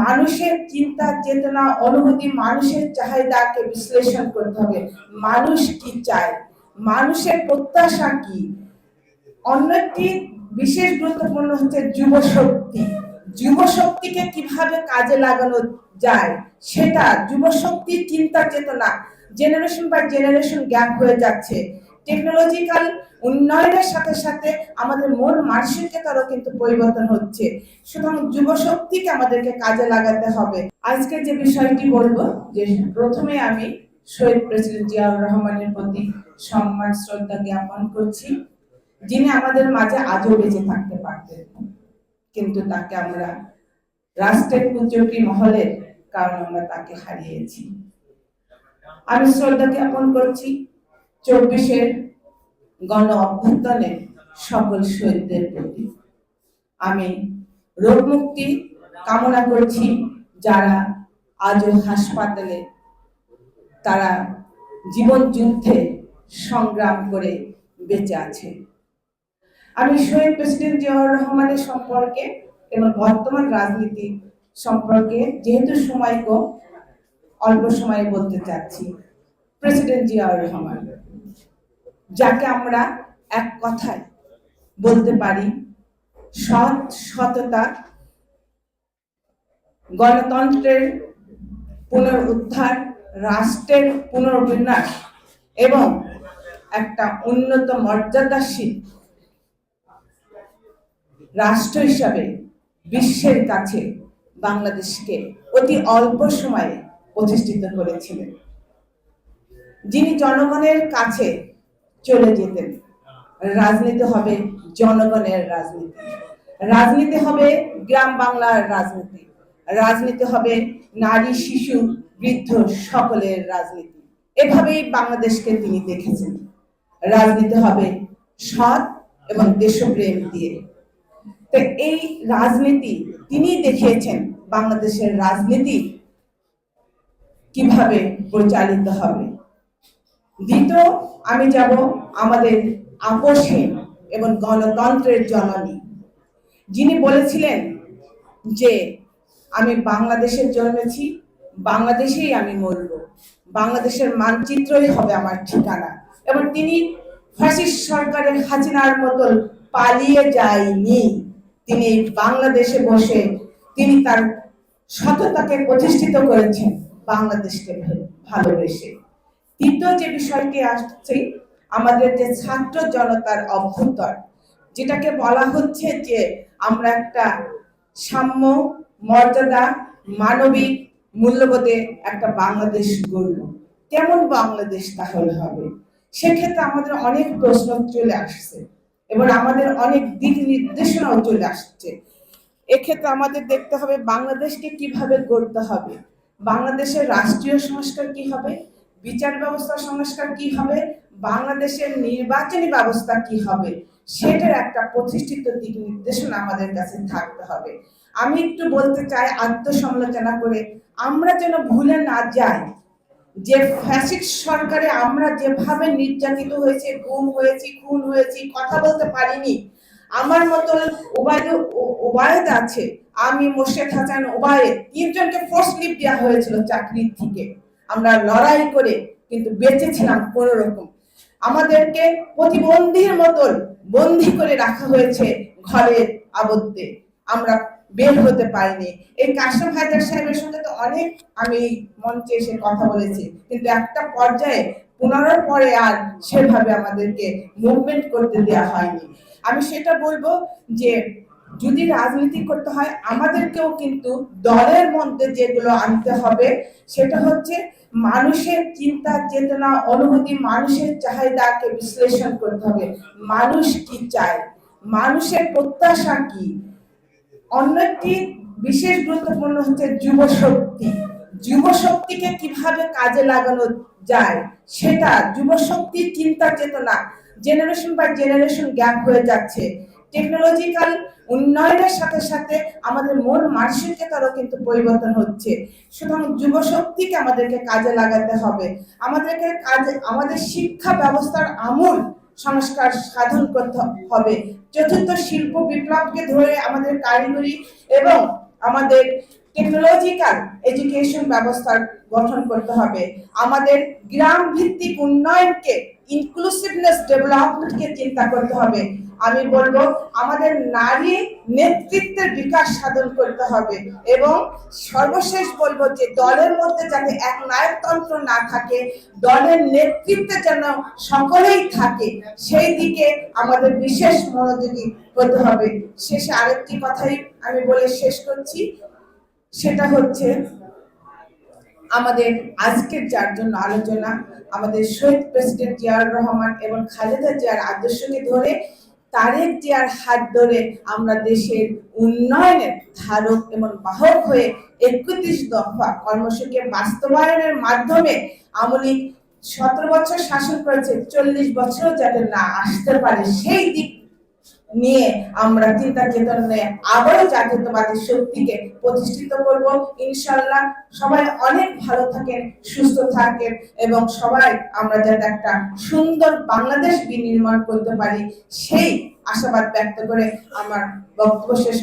মানুষের চিন্তা চেতনা, অনুভূতি, মানুষের চাহিদাকে বিশ্লেষণ করতে হবে। মানুষ কি চায়? মানুষের প্রত্যাশা কি? অন্য একটি বিশেষ গুরুত্বপূর্ণ হচ্ছে যুব শক্তি যুব শক্তিকে কীভাবে কাজে লাগানো যায়? সেটা যুব চিন্তা চেতনা। জেনারেশন বাই জেনারেশন গ্যাপ হয়ে যাচ্ছে। টেকনোলজিক্যাল উন্নয়নের সাথে সাথে আমাদের মন মানসিকতারও কিন্তু পরিবর্তন হচ্ছে। সুতরাং যুব শক্তিকে আমাদেরকে কাজে লাগাতে হবে। আজকে যে বিষয়টি বলব, যে প্রথমে আমি শহীদ প্রেসিডেন্ট জিয়াউর রহমানের প্রতি সম্মান, শ্রদ্ধা জ্ঞাপন করছি, যিনি আমাদের মাঝে আজও বেঁচে থাকতে পারতেন কিন্তু তাকে আমরা রাষ্ট্রের কুচকি মহলের কারণে আমরা তাকে হারিয়েছি। আমি শ্রদ্ধা জ্ঞাপন করছি, চব্বিশের গণ অভ্যুত্থানের সকল শহীদদের প্রতি। আমি রোগ মুক্তি কামনা করছি যারা আজও হাসপাতালে তারা জীবন যুদ্ধে সংগ্রাম করে বেঁচে আছে। আমি শহীদ প্রেসিডেন্ট জিয়াউর রহমানের সম্পর্কে এবং বর্তমান রাজনীতি সম্পর্কে যেহেতু সময় কম, অল্প সময়ে বলতে চাচ্ছি। প্রেসিডেন্ট জিয়াউর রহমান। যাকে আমরা এক কথায় বলতে পারি সৎ সততা, গণতন্ত্রের পুনরুদ্ধার, রাষ্ট্রের পুনর্বিন্যাস এবং একটা উন্নত মর্যাদাশীল রাষ্ট্র হিসাবে বিশ্বের কাছে বাংলাদেশকে অতি অল্প সময়ে প্রতিষ্ঠিত করেছিলেন। যিনি জনগণের কাছে চলে যেতেন রাজনীতি হবে জনগণের রাজনীতি। রাজনীতি হবে গ্রাম বাংলার রাজনীতি। রাজনীতি হবে নারী, শিশু, বৃদ্ধ সকলের রাজনীতি। এভাবেই বাংলাদেশকে তিনি দেখেছেন। রাজনীতি হবে সৎ এবং দেশপ্রেম দিয়ে। তো এই রাজনীতি তিনি দেখিয়েছেন, বাংলাদেশের রাজনীতি কীভাবে পরিচালিত হবে। দ্বিতীয়, আমি যাব আমাদের আপোষহীন এবং গণতন্ত্রের জননী। যিনি বলেছিলেন যে, আমি বাংলাদেশে জন্মেছি বাংলাদেশেই আমি মরব। বাংলাদেশের মানচিত্রই হবে আমার ঠিকানা। এবং তিনি ফ্যাসিস্ট সরকারের হাসিনার মতন পালিয়ে যায়নি। তিনি বাংলাদেশে বসে তিনি তার সততাকে প্রতিষ্ঠিত করেছেন বাংলাদেশকে ভালোবেসে। তৃতীয় যে বিষয়টি আসছে, আমাদের যে ছাত্র জনতার অভ্যন্তর, যেটাকে বলা হচ্ছে যে আমরা একটা সাম্য, মর্যাদা, মানবিক মূল্যবোধে একটা বাংলাদেশ গড়ব। কেমন বাংলাদেশ তাহলে হবে? সেক্ষেত্রে আমাদের অনেক প্রশ্ন চলে আসছে, এবং আমাদের অনেক দিক নির্দেশনাও চলে আসছে। এক্ষেত্রে আমাদের দেখতে হবে বাংলাদেশকে কীভাবে গড়তে হবে। বাংলাদেশের রাষ্ট্রীয় সংস্কার কি হবে? বিচার ব্যবস্থা সংস্কার কি হবে? বাংলাদেশের নির্বাচনী ব্যবস্থা কি হবে? সেটার একটা প্রতিষ্ঠিত দিক নির্দেশনা আমাদের কাছে থাকতে হবে। আমি একটু বলতে চাই আত্মসমালোচনা করে, আমরা যেন ভুলে না যাই যে ফ্যাসিক সরকারে আমরা যেভাবে নির্যাতিত হয়েছে, গুম হয়েছি, খুন হয়েছি, কথা বলতে পারিনি। আমার মতো ওবায়দ আছে, আমি মোর্শেদ হাসান ওবায়দ, তিনজনকে ফোর্স লিপ দেওয়া হয়েছিল চাকরির থেকে। আমরা লড়াই করে কিন্তু বেঁচেছিলাম কোন রকম আমাদেরকে প্রতিবন্ধীর মতন বন্দি করে রাখা হয়েছে ঘরের আবদ্ধে আমরা বের হতে পারিনি। এই কাশিম হায়দার সাহেবের সঙ্গে তো অনেক আমি মঞ্চে এসে কথা বলেছি। কিন্তু একটা পর্যায়ে পুনরার পরে আর সেভাবে আমাদেরকে মুভমেন্ট করতে দেওয়া হয়নি। আমি সেটা বলব যে যদি রাজনীতি করতে হয়, আমাদেরকেও কিন্তু দলের মধ্যে যেগুলো আনতে হবে, সেটা হচ্ছে মানুষের চিন্তা চেতনা, অনুভূতি, মানুষের চাহিদাকে বিশ্লেষণ করতে হবে। মানুষ কি চায়? মানুষের প্রত্যাশা কি? অন্য একটি বিশেষ গুরুত্বপূর্ণ হচ্ছে যুব শক্তি যুব শক্তিকে কীভাবে কাজে লাগানো যায়, সেটা যুব শক্তির চিন্তা চেতনা জেনারেশন বাই জেনারেশন গ্যাপ হয়ে যাচ্ছে। টেকনোলজিক্যাল উন্নয়নের সাথে সাথে আমাদের মন মানসিকতারও কিন্তু পরিবর্তন হচ্ছে। সুতরাং যুব শক্তিকে আমাদেরকে কাজে লাগাতে হবে। আমাদেরকে কাজে, আমাদের শিক্ষা ব্যবস্থার আমূল সংস্কার সাধন করতে হবে। চতুর্থ শিল্প বিপ্লবকে ধরে আমাদের কারিগরি এবং আমাদের টেকনোলজিক্যাল এডুকেশন ব্যবস্থা গঠন করতে হবে। আমাদের গ্রাম ভিত্তিক উন্নয়নকে ইনক্লুসিভনেস ডেভেলপমেন্টকে চিন্তা করতে হবে। আমি বলব, আমাদের নারী নেতৃত্বের বিকাশ সাধন করতে হবে এবং সর্বশেষ বলব যে দলের মধ্যে যাতে এক নায়কতন্ত্র না থাকে, দলের নেতৃত্বে যেন সকলেই থাকে, সেই দিকে আমাদের বিশেষ মনোযোগী হতে হবে। শেষে আরেকটি কথাই আমি বলে শেষ করছি। সেটা হচ্ছে আমাদের আজকের যার জন্য আলোচনা, আমাদের শহীদ প্রেসিডেন্ট জিয়াউর রহমান এবং খালেদা জিয়ার আদর্শকে ধরে, তারেক জিয়ার হাত ধরে আমরা দেশের উন্নয়নের ধারক এবং বাহক হয়ে একত্রিশ দফা কর্মসূচি বাস্তবায়নের মাধ্যমে আমলিক সতেরো বছর শাসন করেছে, চল্লিশ বছরও যাতে না আসতে পারে, সেই দিক নিয়ে আমরা চিন্তা চেতন নিয়ে আবারও জাতীয়তাবাদী শক্তিকে প্রতিষ্ঠিত করব। ইনশাল্লাহ সবাই অনেক ভালো থাকেন, সুস্থ থাকেন এবং সবাই আমরা যাতে একটা সুন্দর বাংলাদেশ বিনির্মাণ করতে পারি, সেই আশাবাদ ব্যক্ত করে আমার বক্তব্য শেষ